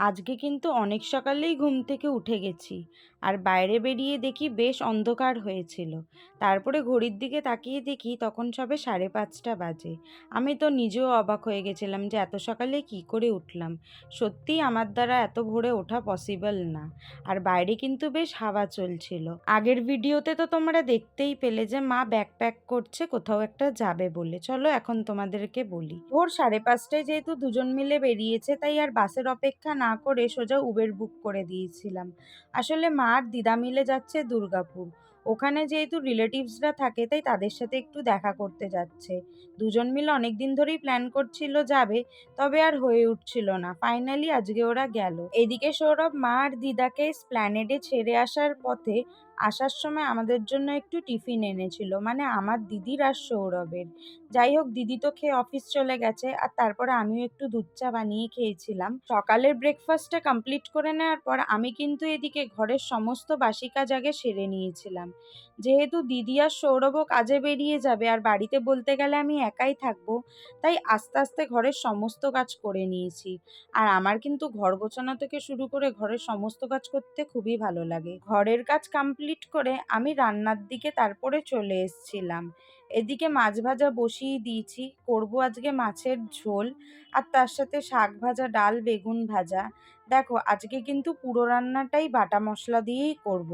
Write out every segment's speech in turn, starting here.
আজকে কিন্তু অনেক সকালেই ঘুম থেকে উঠে গেছি। আর বাইরে বেরিয়ে দেখি বেশ অন্ধকার হয়েছিল। তারপরে ঘড়ির দিকে তাকিয়ে দেখি তখন সবে সাড়ে পাঁচটা বাজে। আমি তো নিজেও অবাক হয়ে গেছিলাম যে এত সকালে কি করে উঠলাম। সত্যি আমার দ্বারা এত ভোরে ওঠা পসিবল না। আর বাইরে কিন্তু বেশ হাওয়া চলছিল। আগের ভিডিওতে তো তোমরা দেখতেই পেলে যে মা ব্যাকপ্যাক করছে, কোথাও একটা যাবে বলে। চলো এখন তোমাদেরকে বলি। ভোর সাড়ে পাঁচটায় যেহেতু দুজন মিলে বেরিয়েছে, তাই আর বাসের অপেক্ষা না করে সোজা উবের বুক করে দিয়েছিলাম। আসলে মা আর দিদা মিলে যাচ্ছে দুর্গাপুর। ওখানে যেহেতু রিলেটিভসরা থাকে, তাই তাদের সাথে একটু দেখা করতে যাচ্ছে। দুজন মিলে অনেক দিন ধরেই প্ল্যান করছিল যাবে, তবে আর হয়ে উঠছিল না। ফাইনালি আজকে ওরা গেল। এদিকে সৌরভ মা আর দিদাকে স্প্ল্যানেডে ছেড়ে আসার পথে আসার সময় আমাদের জন্য একটু টিফিন এনেছিল মানে আমার দিদির আর সৌরভের। যাই হোক, দিদি তো খেয়ে অফিস চলে গেছে, আর তারপরে আমিও একটু দুধ চা বানিয়ে খেয়েছিলাম। সকালের ব্রেকফাস্টটা কমপ্লিট করে নেওয়ার পর আমি কিন্তু এদিকে ঘরের সমস্ত বাসি কাজ আগে সেরে নিয়েছিলাম। যেহেতু দিদি আর সৌরভও কাজে বেরিয়ে যাবে আর বাড়িতে বলতে গেলে আমি একাই থাকব, তাই আস্তে আস্তে ঘরের সমস্ত কাজ করে নিয়েছি। আর আমার কিন্তু ঘর গোছানো থেকে শুরু করে ঘরের সমস্ত কাজ করতে খুবই ভালো লাগে। ঘরের কাজ কমপ্লিট করে আমি রান্নার দিকে তারপরে চলে এসছিলাম। এদিকে মাছ ভাজা বসিয়ে দিয়েছি, করব আজকে মাছের ঝোল, আর তার সাথে শাক ভাজা, ডাল, বেগুন ভাজা। দেখো, আজকে কিন্তু পুরো রান্নাটাই বাটা মশলা দিয়েই করব।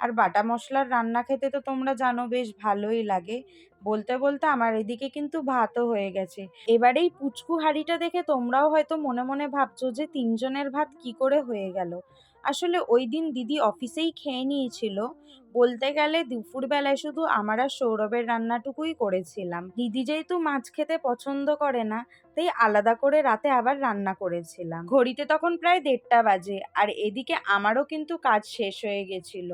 আর বাটা মশলার রান্না খেতে তো তোমরা জানো বেশ ভালোই লাগে। বলতে বলতে আমার এদিকে কিন্তু ভাতও হয়ে গেছে। এবার এই পুচকু হাঁড়িটা দেখে তোমরাও হয়তো মনে মনে ভাবছ যে তিনজনের ভাত কি করে হয়ে গেল। আসলে ওই দিন দিদি অফিসেই খেয়ে নিয়েছিল। বলতে গেলে দুপুরবেলায় শুধু আমার আর সৌরভের রান্নাটুকুই করেছিলাম। দিদি যেহেতু মাছ খেতে পছন্দ করে না, তাই আলাদা করে রাতে আবার রান্না করেছিলাম। ঘড়িতে তখন প্রায় দেড়টা বাজে, আর এদিকে আমারও কিন্তু কাজ শেষ হয়ে গেছিল।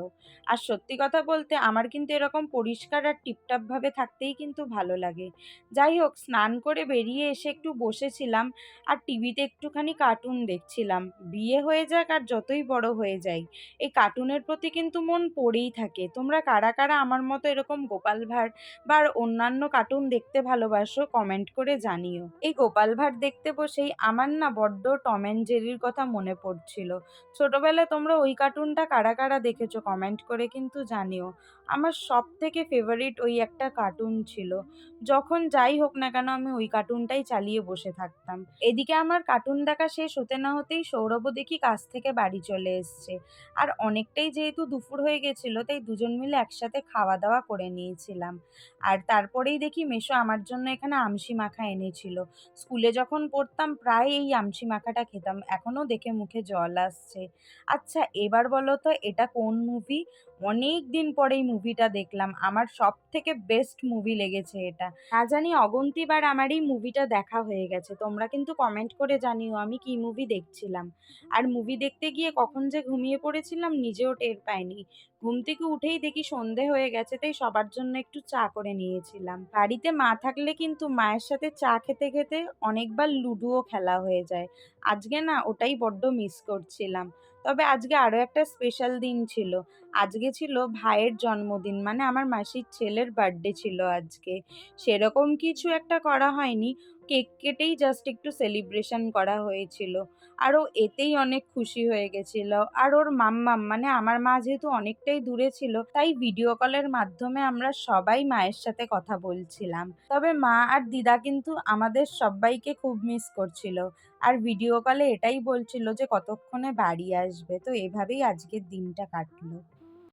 আর সত্যি কথা বলতে আমার কিন্তু এরকম পরিষ্কার আর টিপটাপভাবে থাকতেই কিন্তু ভালো লাগে। যাই হোক, স্নান করে বেরিয়ে এসে একটু বসেছিলাম, আর টিভিতে একটুখানি কার্টুন দেখছিলাম। বিয়ে হয়ে যাক আর যতই বড় হয়ে যাই, এই কার্টুনের প্রতি কিন্তু মন পড়েই থাকে। তোমরা কারা কারা আমার মতো এরকম গোপাল ভাঁড় বা অন্যান্য কার্টুন দেখতে ভালোবাসো কমেন্ট করে জানিও। এই গোপাল ভাঁড় দেখতে বসেই আমার না বড্ড টম অ্যান্ড জেরির কথা মনে পড়ছিল। ছোটবেলায় তোমরা ওই কার্টুনটা কারা কারা দেখেছ কমেন্ট করে কিন্তু জানিও। আমার সব থেকে ফেভারিট ওই একটা কার্টুন ছিল। যখন যাই হোক না কেন আমি ওই কার্টুনটাই চালিয়ে বসে থাকতাম। এদিকে আমার কার্টুন দেখা শেষ হতে না হতেই সৌরভ দেখি কাজ থেকে বাড়ি চলে এসছে। আর অনেকটাই যেহেতু দুপুর হয়ে গেছিল, তাই দুজন মিলে একসাথে খাওয়া দাওয়া করে নিয়েছিলাম। আর তারপরেই দেখি মেশো আমার জন্য এখানে আমসি মাখা এনেছিল। স্কুলে যখন পড়তাম প্রায় এই আমসি মাখাটা খেতাম এখনও দেখে মুখে জল আসছে। আচ্ছা এবার বলো তো, এটা কোন মুভি অনেক দিন পরে এই মুভিটা দেখলাম। আমার সব থেকে বেস্ট মুভি লেগেছে এটা। না জানি অগন্তিবার আমার এই মুভিটা দেখা হয়ে গেছে। তোমরা কিন্তু কমেন্ট করে জানিও আমি কি মুভি দেখছিলাম। আর মুভি দেখতে গিয়ে কখন যে ঘুমিয়ে পড়েছিলাম, নিজেও টের পাইনি। ঘুম থেকে উঠেই দেখি সন্ধে হয়ে গেছে, তাই সবার জন্য একটু চা করে নিয়েছিলাম। বাড়িতে মা থাকলে কিন্তু মায়ের সাথে চা খেতে খেতে অনেকবার লুডুও খেলা হয়ে যায়। আজকে না ওটাই বড্ড মিস করছিলাম। তবে আজকে আরও একটা স্পেশাল দিন ছিল। আজকে ছিল ভাইয়ের জন্মদিন মানে আমার মাসির ছেলের বার্থডে ছিল আজকে। সেরকম কিছু একটা করা হয়নি। কেক কেটেই জাস্ট একটু সেলিব্রেশন করা হয়েছিল। আর ও এতেই অনেক খুশি হয়ে গেছিল। আর ওর মাম্মাম মানে আমার মা যেহেতু অনেকটাই দূরে ছিল, তাই ভিডিও কলের মাধ্যমে আমরা সবাই মায়ের সাথে কথা বলছিলাম। তবে মা আর দিদা কিন্তু আমাদের সবাইকে খুব মিস করছিল। আর ভিডিও কলে এটাই বলছিল যে কতক্ষণে বাড়ি আসবে? তো এভাবেই আজকের দিনটা কাটলো।